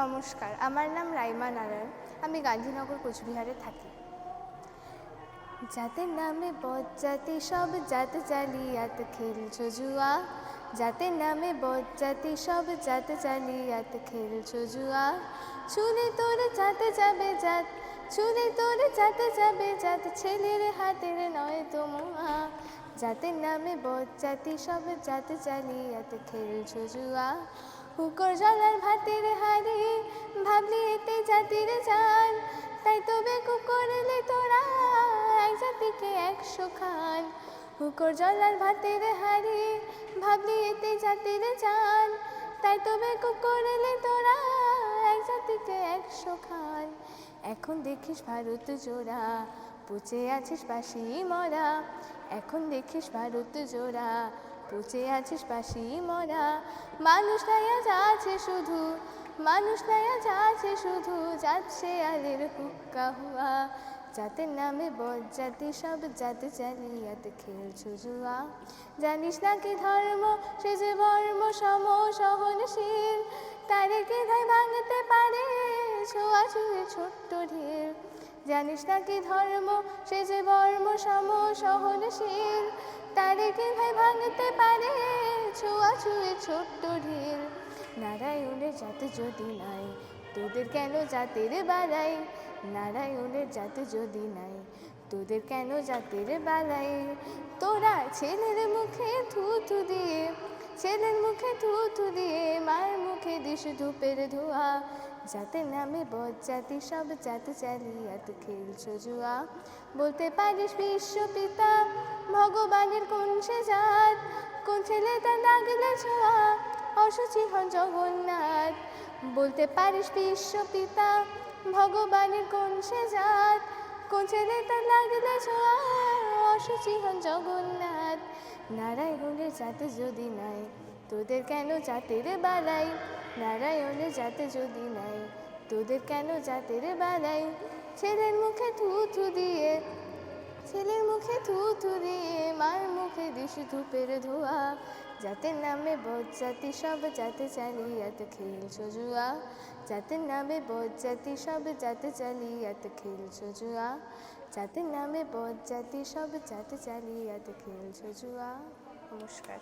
নমস্কার, আমার নাম রাইমা নারায়ণ। আমি গান্ধীনগর, কোচবিহারে থাকি। যাদের নামে বজ্জাতি সব জাত জালিয়াত খেলছো জুয়া। যাদের নামে বজ্জাতি সব জাত জালিয়াত খেলছো জুয়া। চুলে তোর যাতে যাবে জাত চুলে তোর যাতে যাবে জাত, ছেলের হাতের নয় তোমা। যাদের নামে বজ্জাতি সব জাত জালিয়াত খেলছো জুয়া। হুকর জলার ভাতের হাড়ি ভাবলি এতে জাতির জান। তাই তবে কুকরলে তোরা এক জাতিকে একশো খান হুকর জলার ভাতের হাড়ি ভাবলি এতে জাতির জান। তাই তবে কুকরলে তোরা এক জাতিকে একশো খান এখন দেখিস ভারত জোড়া, পুচে আছিস বাসি মরা। এখন দেখিস ভারত জোড়া পুচে আছিস পাশি মরা। মানুষ নাই আজ আছে শুধু, মানুষ নাই আজ আছে শুধু, যাচ্ছে আলের হুক্কা হুয়া। জাতের নামে বজ্জাতি, সব জাতে চালিয়াতে খেলছো জুয়া। জানিস না কি ধর্ম? সে যে বর্ম সম সহনশীল, তারে কে ভাঙতে পারে? ছোট্ট ঢিল জানিস না কি ধর্ম? সে যে বর্ম সম সহনশীল, তারে কে ভাই ভাঙতে পারে? ছোঁয়া ছুঁয়ে ছোট্ট ঢিল নারায়ণের জাতে যদি নাই, তোদের কেন জাতের বালাই? নারায়ণের জাতে যদি নাই, তোদের কেন জাতের বালাই? তোরা ছেলের মুখে থু থু দিয়ে ছেলের মুখে থু থু দিয়ে মায়ের মুখে দিস ধূপের ধোয়া। যাতে নামে বজ্জাতি সব জাত চালিয়াত খেলছো জুয়া। বলতে পারিস বিশ্ব পিতা, ভগবানের কোন সে জাত? কোন ছেলে তা লাগলে ছোঁয়া? অসুচি হন জগন্নাথ। বলতে পারিস বিশ্ব পিতা, ভগবানের কোন সে জাত? কোন ছেলে তা লাগলে ছোঁয়া? অসুচি হন জগন্নাথ। নারায়ণের জাতে যদি নাই, তোদের কেন জাতের বালাই? নারায়ণের জাতে যদি নাই, তোদের কেন জাতের বালাই? ছেলের মুখে থু থু দিয়ে, ছেলের মুখে থু থু দিয়ে, মার মুখে দিস ধূপের ধোয়া। যাতে নামে বোধ জাতি, সব যাতে চালিয়াত খেল জুয়া যাতে নামে বোধ জাতি, সব যাতে চালিয়াত খেল জুয়া যাতে নামে বোধ জাতি, সব যাতে চালিয়াত খেল জুয়া নমস্কার।